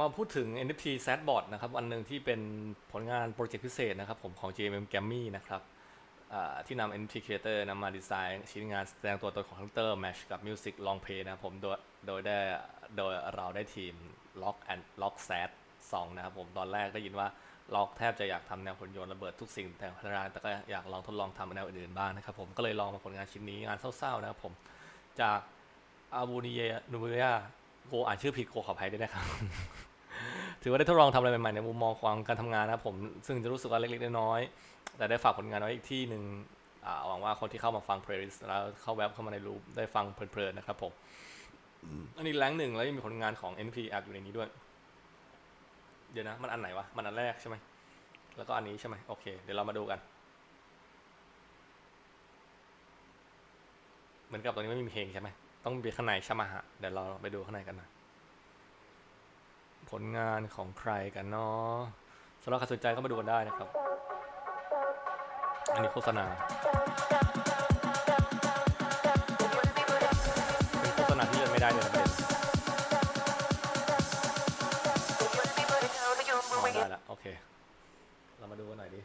มาพูดถึง NFT Sadbot นะครับวันหนึ่งที่เป็นผลงานโปรเจกต์พิเศษนะครับผมของ JMM g a m m y นะครับที่นำ NFT Creator นำมาดีไซน์ชิ้นงานแสดงตัวตนของ Hunter Match กับ Music Long Play นะครับผมโดยโดยได้โดยเราได้ทีม Lock and Lock Sad 2นะครับผมตอนแรกได้ยินว่า Lock แทบจะอยากทำแนวผลโยนระเบิดทุกสิ่งแต่พัฒนาแต่ก็อยากลองทดลองทำแนวอื่นๆบ้างนะครับผมก็เลยลองมาผลงานชิ้นนี้งานเศร้าๆนะครับผมจากอาบูนิเยนูเบีย โกอ่านชื่อผิดโกขออภัยด้วยนะครับ ถือว่าได้ทดลองทำอะไรใหม่ๆในมุมมองของการทำงานนะครับผมซึ่งจะรู้สึกว่าเล็กๆน้อยๆแต่ได้ฝากผลงานไว้อีกที่หนึ่งอ่าหวังว่าคนที่เข้ามาฟังเพลย์ลิสต์แล้วเข้าแว็บเข้ามาในรูปได้ฟังเพลินๆนะครับผมอันนี้แรงหนึ่งแล้วยังมีผลงานของ NP แอบอยู่ในนี้ด้วย เดี๋ยวนะ มันอันไหนวะ มันอันแรกใช่ไหม แล้วก็อันนี้ใช่ไหมโอเค เดี๋ยวเรามาดูกัน เหมือนกับตรงนี้ไม่มีเพลงใช่ไหม ต้องมีข้างในช่ไหมฮะเดี๋ยวเราไปดูข้างในกันหนะผลงานของใครกันเนาะสำหรับใครสนใจก็มาดูกันได้นะครับ อันนี้โฆษณาเป็นโฆษณาที่เลือกไม่ได้เลยนะประเด็นอ๋อได้ละโอเค เรามาดูกันหน่อยดิ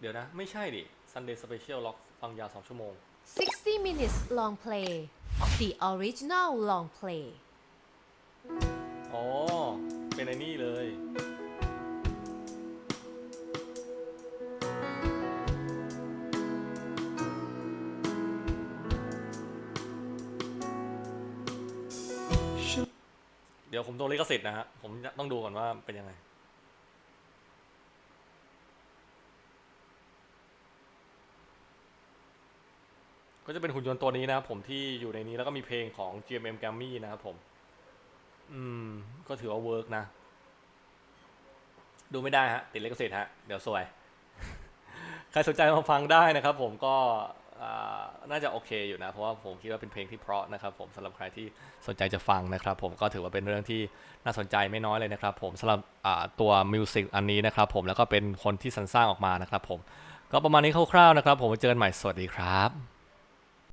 เดี๋ยวนะ ไม่ใช่ดิ Sunday Special Lock ฟังยาว 2 ชั่วโมง 60 minutes long play the original long play อ๋อ เป็นไอ้นี่เลย เดี๋ยวผมโดนลิขสิทธิ์นะฮะ ผมต้องดูก่อนว่าเป็นยังไง ก็จะเป็นหุ่นยนต์ตัวนี้นะครับผมที่อยู่ในนี้แล้วก็มีเพลงของ GMM grammy นะครับผม อืม ก็ถือว่าเวิร์กนะ ดูไม่ได้ฮะ ติดเลขสิทธิ์ฮะ เดี๋ยวสวย ใครสนใจมาฟังได้นะครับผมก็อ่าน่าจะโอเคอยู่นะ เพราะว่าผมคิดว่าเป็นเพลงที่เพราะนะครับผมสำหรับใครที่สนใจจะฟังนะครับผมก็ถือว่าเป็นเรื่องที่น่าสนใจไม่น้อยเลยนะครับผมสำหรับอ่าตัวมิวสิกอันนี้นะครับผมแล้วก็เป็นคนที่สรรสร้างออกมานะครับผมก็ประมาณนี้คร่าวๆนะครับผมเจอกันใหม่สวัสดีครับ